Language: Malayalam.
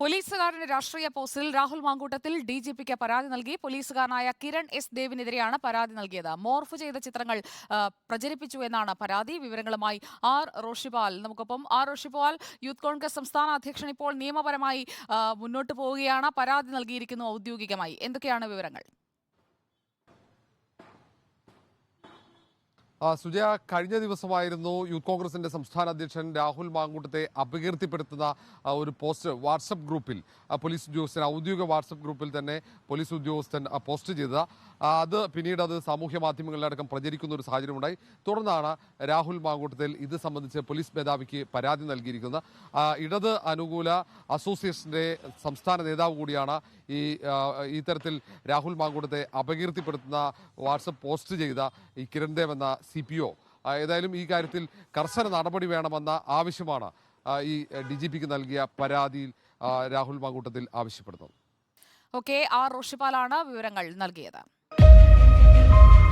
പോലീസുകാരന്റെ രാഷ്ട്രീയ പോസ്റ്റിൽ രാഹുൽ മാങ്കൂട്ടത്തിൽ ഡി ജി പിക്ക് പരാതി നൽകി. പോലീസുകാരനായ കിരൺ എസ് ദേവിനെതിരെയാണ് പരാതി നൽകിയത്. മോർഫ് ചെയ്ത ചിത്രങ്ങൾ പ്രചരിപ്പിച്ചു എന്നാണ് പരാതി. വിവരങ്ങളുമായി ആർ. റോഷിപാൽ. നമുക്കൊപ്പം ആർ. റോഷിപാൽ യൂത്ത് കോൺഗ്രസ് സംസ്ഥാന അധ്യക്ഷൻ ഇപ്പോൾ നിയമപരമായി മുന്നോട്ട് പോവുകയാണ്. പരാതി നൽകിയിരിക്കുന്നു ഔദ്യോഗികമായി. എന്തൊക്കെയാണ് വിവരങ്ങൾ? സുജയ കഴിഞ്ഞ ദിവസമായിരുന്നു യൂത്ത് കോൺഗ്രസിന്റെ സംസ്ഥാന അധ്യക്ഷൻ രാഹുൽ മാങ്കൂട്ടത്തെ അപകീർത്തിപ്പെടുത്തുന്ന ഒരു പോസ്റ്റ് വാട്സപ്പ് ഗ്രൂപ്പിൽ. പോലീസ് ഉദ്യോഗസ്ഥൻ ഔദ്യോഗിക വാട്സപ്പ് ഗ്രൂപ്പിൽ തന്നെ പോലീസ് ഉദ്യോഗസ്ഥൻ പോസ്റ്റ് ചെയ്തത്. അത് പിന്നീട് അത് സാമൂഹ്യ മാധ്യമങ്ങളിലടക്കം പ്രചരിക്കുന്ന ഒരു സാഹചര്യമുണ്ടായി. തുടർന്നാണ് രാഹുൽ മാങ്കൂട്ടത്തിൽ ഇത് സംബന്ധിച്ച് പോലീസ് മേധാവിക്ക് പരാതി നൽകിയിരിക്കുന്നത്. ഇടത് അനുകൂല അസോസിയേഷന്റെ സംസ്ഥാന നേതാവ് കൂടിയാണ് ഈ ഇത്തരത്തിൽ രാഹുൽ മാങ്കൂട്ടത്തെ അപകീർത്തിപ്പെടുത്തുന്ന വാട്സപ്പ് പോസ്റ്റ് ചെയ്ത ഈ കിരൺ ദേവ് എന്ന സി പി ഒ ഏതായാലും ഈ കാര്യത്തിൽ കർശന നടപടി വേണമെന്ന ആവശ്യമാണ് ഈ ഡി ജി പിക്ക് നൽകിയ പരാതിയിൽ രാഹുൽ മാങ്കൂട്ടത്തിൽ ആവശ്യപ്പെടുന്നത്. ഓക്കെ ആർ റോഷിപ്പാലാണ് വിവരങ്ങൾ നൽകിയത്. you